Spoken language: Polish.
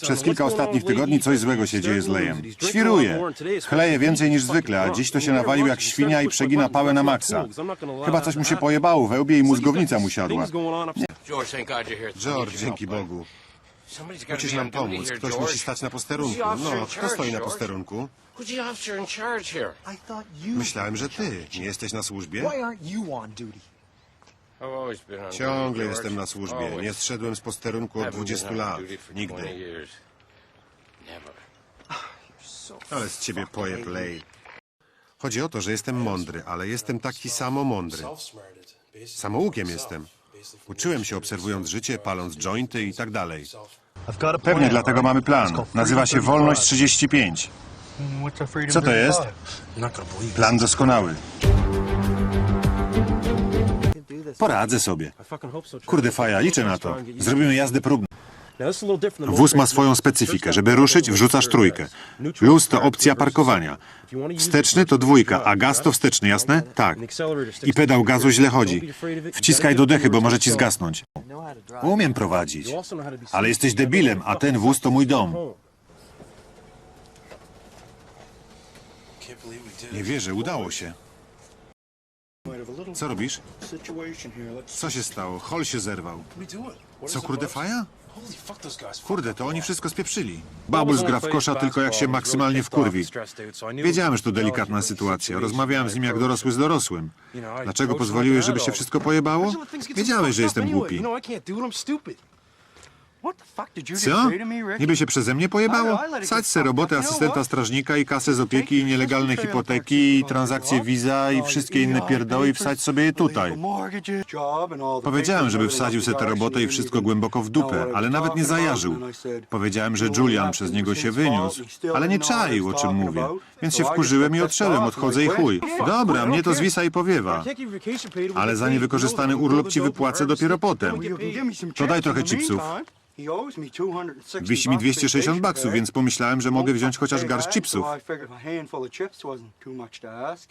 Przez kilka ostatnich tygodni coś złego się dzieje z Lejem. Świruje. Chleje więcej niż zwykle, a dziś to się nawalił jak świnia i przegina pałę na maksa. Chyba coś mu się pojebało we łbie i mózgownica mu siadła. Here. George, dzięki Bogu. Musisz nam pomóc. Ktoś musi stać na posterunku. No, kto stoi na posterunku? Myślałem, że ty. Nie jesteś na służbie? Ciągle jestem na służbie. Nie zszedłem z posterunku od Haven't been 20 on lat. duty for 20 Nigdy. Ale z ciebie pojeb lej. Chodzi o to, że jestem mądry, ale jestem taki samo mądry. Samoukiem jestem. Uczyłem się obserwując życie, paląc jointy i tak dalej. Pewnie dlatego mamy plan. Nazywa się Wolność 35. Co to jest? Plan doskonały. Poradzę sobie. Kurde faja, liczę na to. Zrobimy jazdę próbną. Wóz ma swoją specyfikę. Żeby ruszyć, wrzucasz trójkę. Luz to opcja parkowania. Wsteczny to dwójka, a gaz to wsteczny, jasne? Tak. I pedał gazu źle chodzi. Wciskaj do dechy, bo może ci zgasnąć. Umiem prowadzić. Ale jesteś debilem, a ten wóz to mój dom. Nie wierzę, udało się. Co robisz? Co się stało? Hol się zerwał. Co, kurde faja? Kurde, to oni wszystko spieprzyli. Bubbles gra w kosza tylko jak się maksymalnie wkurwi. Wiedziałem, że to delikatna sytuacja. Rozmawiałem z nim jak dorosły z dorosłym. Dlaczego pozwoliłeś, żeby się wszystko pojebało? Wiedziałeś, że jestem głupi. Co? Niby się przeze mnie pojebało? Sadź se robotę asystenta strażnika i kasę z opieki i nielegalne hipoteki i transakcje Visa i wszystkie inne pierdoły i wsadź sobie je tutaj. Powiedziałem, żeby wsadził se tę robotę i wszystko głęboko w dupę, ale nawet nie zajarzył. Powiedziałem, że Julian przez niego się wyniósł, ale nie czaił, o czym mówię. Więc się wkurzyłem i odszedłem, odchodzę i chuj. Dobra, mnie to zwisa i powiewa. Ale za niewykorzystany urlop ci wypłacę dopiero potem. To daj trochę chipsów. Wisi mi 260 baksów, więc pomyślałem, że mogę wziąć chociaż garść chipsów.